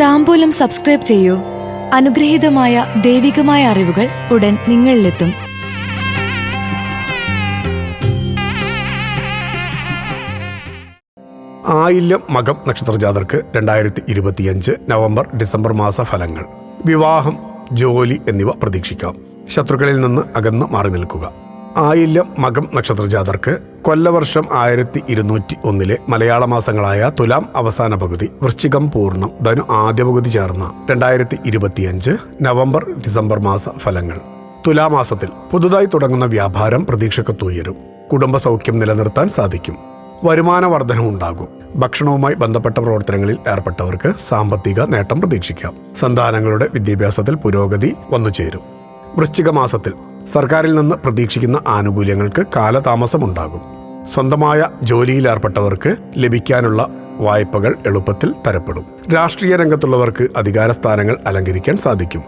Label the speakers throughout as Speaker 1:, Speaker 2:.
Speaker 1: താമ്പൂലം subscribe ചെയ്യൂ. അനുഗ്രഹീതമായ ദൈവികമായ അറിവുകൾ ഉടൻ നിങ്ങളിലെത്തും.
Speaker 2: ആയില്യം മകം നക്ഷത്ര ജാതർക്ക് രണ്ടായിരത്തി ഇരുപത്തിയഞ്ച് നവംബർ ഡിസംബർ മാസ ഫലങ്ങൾ വിവാഹം ജോലി എന്നിവ പ്രതീക്ഷിക്കാം. ശത്രുക്കളിൽ നിന്ന് അകന്ന് മാറി നിൽക്കുക. ആയില്യം മകം നക്ഷത്രജാതർക്ക് കൊല്ലവർഷം ആയിരത്തി ഇരുന്നൂറ്റി ഒന്നിലെ മലയാള മാസങ്ങളായ തുലാം അവസാന പകുതി വൃശ്ചികം പൂർണം ധനു ആദ്യ പകുതി ചേർന്ന രണ്ടായിരത്തി ഇരുപത്തിയഞ്ച് നവംബർ ഡിസംബർ മാസ ഫലങ്ങൾ. തുലാമാസത്തിൽ പുതുതായി തുടങ്ങുന്ന വ്യാപാരം പ്രതീക്ഷക്കത്തുയരും കുടുംബ സൗഖ്യം നിലനിർത്താൻ സാധിക്കും. വരുമാന വർധനവുണ്ടാകും ഭക്ഷണവുമായി ബന്ധപ്പെട്ട പ്രവർത്തനങ്ങളിൽ ഏർപ്പെട്ടവർക്ക് സാമ്പത്തിക നേട്ടം പ്രതീക്ഷിക്കാം. സന്താനങ്ങളുടെ വിദ്യാഭ്യാസത്തിൽ പുരോഗതി വന്നുചേരും. വൃശ്ചിക മാസത്തിൽ സർക്കാരിൽ നിന്ന് പ്രതീക്ഷിക്കുന്ന ആനുകൂല്യങ്ങൾക്ക് കാലതാമസമുണ്ടാകും. സ്വന്തമായ ജോലിയിലേർപ്പെട്ടവർക്ക് ലഭിക്കാനുള്ള വായ്പകൾ എളുപ്പത്തിൽ തരപ്പെടും. രാഷ്ട്രീയ രംഗത്തുള്ളവർക്ക് അധികാര സ്ഥാനങ്ങൾ അലങ്കരിക്കാൻ സാധിക്കും.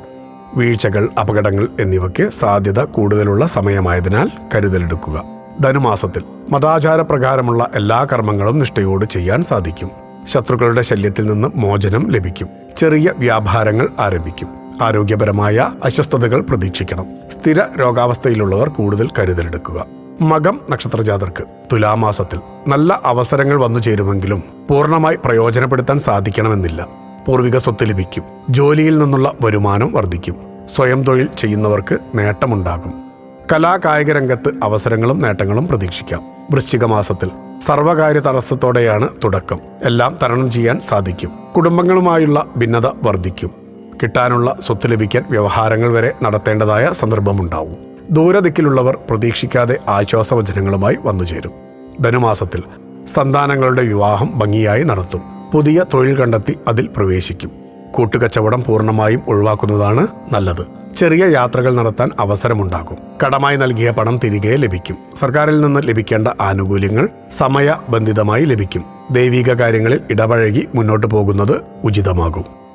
Speaker 2: വീഴ്ചകൾ അപകടങ്ങൾ എന്നിവയ്ക്ക് സാധ്യത കൂടുതലുള്ള സമയമായതിനാൽ കരുതലെടുക്കുക. ധനുമാസത്തിൽ മതാചാര പ്രകാരമുള്ള എല്ലാ കർമ്മങ്ങളും നിഷ്ഠയോട് ചെയ്യാൻ സാധിക്കും. ശത്രുക്കളുടെ ശല്യത്തിൽ നിന്ന് മോചനം ലഭിക്കും. ചെറിയ വ്യാപാരങ്ങൾ ആരംഭിക്കും. ആരോഗ്യപരമായ അസ്വസ്ഥതകൾ പ്രതീക്ഷിക്കണം. സ്ഥിര രോഗാവസ്ഥയിലുള്ളവർ കൂടുതൽ കരുതലെടുക്കുക. മകം നക്ഷത്രജാതർക്ക് തുലാമാസത്തിൽ നല്ല അവസരങ്ങൾ വന്നു ചേരുമെങ്കിലും പൂർണമായി പ്രയോജനപ്പെടുത്താൻ സാധിക്കണമെന്നില്ല. പൂർവിക സ്വത്ത് ലഭിക്കും. ജോലിയിൽ നിന്നുള്ള വരുമാനം വർദ്ധിക്കും. സ്വയം തൊഴിൽ ചെയ്യുന്നവർക്ക് നേട്ടമുണ്ടാകും. കലാകായിക രംഗത്ത് അവസരങ്ങളും നേട്ടങ്ങളും പ്രതീക്ഷിക്കാം. വൃശ്ചിക മാസത്തിൽ സർവകാര്യ തടസ്സത്തോടെയാണ് തുടക്കം. എല്ലാം തരണം ചെയ്യാൻ സാധിക്കും. കുടുംബങ്ങളുമായുള്ള ഭിന്നത വർദ്ധിക്കും. കിട്ടാനുള്ള സ്വത്ത് ലഭിക്കാൻ വ്യവഹാരങ്ങൾ വരെ നടത്തേണ്ടതായ സന്ദർഭമുണ്ടാവും. ദൂരദിക്കിലുള്ളവർ പ്രതീക്ഷിക്കാതെ ആശ്വാസവചനങ്ങളുമായി വന്നുചേരും. ധനുമാസത്തിൽ സന്താനങ്ങളുടെ വിവാഹം ഭംഗിയായി നടത്തും. പുതിയ തൊഴിൽ കണ്ടെത്തി അതിൽ പ്രവേശിക്കും. കൂട്ടുകച്ചവടം പൂർണമായും ഒഴിവാക്കുന്നതാണ് നല്ലത്. ചെറിയ യാത്രകൾ നടത്താൻ അവസരമുണ്ടാകും. കടമായി നൽകിയ പണം തിരികെ ലഭിക്കും. സർക്കാരിൽ നിന്ന് ലഭിക്കേണ്ട ആനുകൂല്യങ്ങൾ സമയബന്ധിതമായി ലഭിക്കും. ദൈവിക കാര്യങ്ങളിൽ ഇടപഴകി മുന്നോട്ടു പോകുന്നത് ഉചിതമാകും.